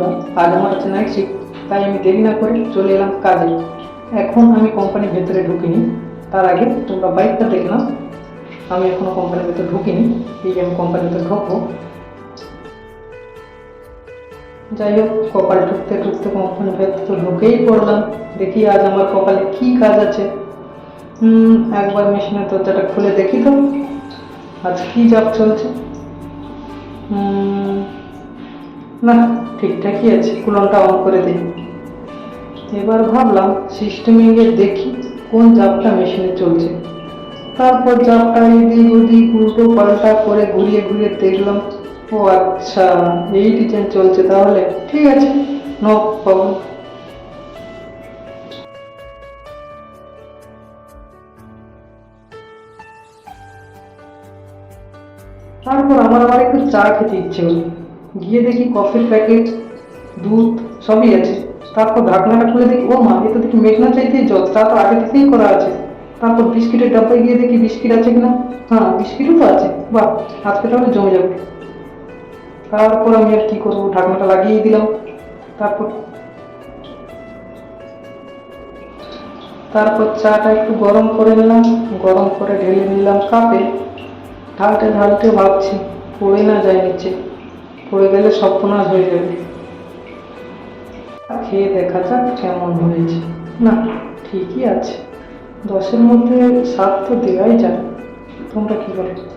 বন্ধুরা, আজ আমার নাইট শিফট তাই আমি দেরি না করে চলে এলাম কাজে। এখন আমি কোম্পানির ভেতরে ঢুকিনি। তার আগে তোমরা বাইকটা দেখলাম আমি এখনও কোম্পানির ভেতরে ঢুকিনি, এই আমি কোম্পানির ভেতরে ঢুকবো। যাই হোক, কপাল ঢুকতে ঢুকতে কোম্পানির ভেতরে তো ঢুকেই পড়লাম। দেখি আজ আমার কপালে কি কাজ আছে। একবার মেশিনের দরজাটা খুলে দেখি তো, আজ কি জব চলছে। না, ঠিকঠাকই আছে, কুলনটা অন করে দিই এবার ভাবলাম সিস্টেমে গিয়ে দেখি কোন জাবটা মেশিনে চলছে। তারপর জাবটা এদিক ওদিক উল্টো পাল্টা করে ঘুরিয়ে ঘুরিয়ে দেখলাম, ও আচ্ছা এই ডিজাইন চলছে তাহলে, ঠিক আছে নো প্রবলেম তারপর আমার আবার একটু চা খেতে ইচ্ছে হলো গিয়ে দেখি কফির প্যাকেট দুধ, সবই আছে। তারপর ঢাকনাটা খুলে দেখি, ও মা, এ তো দেখি মেঘনা চাইতে জল তা তো আগে থেকেই করা আছে। তারপর বিস্কিটের ডাব্বায় গিয়ে দেখি বিস্কিট আছে কিনা? হ্যাঁ বিস্কিটও তো আছে। বাহ, আজকে তাহলে জমে যাবে। তারপর আমি আর কি করব? ঢাকনাটা লাগিয়ে দিলাম। তারপর তারপর চাটা একটু গরম করে নিলাম। গরম করে ঢেলে নিলাম কাপে। ঢালতে ঢালতে ভাবছি, পড়ে না যায় নিচে। পড়ে গেলে সপনাশ হয়ে যাবে। খেয়ে দেখা যাক কেমন হয়েছে। না, ঠিকই আছে। দশের মধ্যে সাত তো দেওয়াই যায়। তোমরা কী বলো?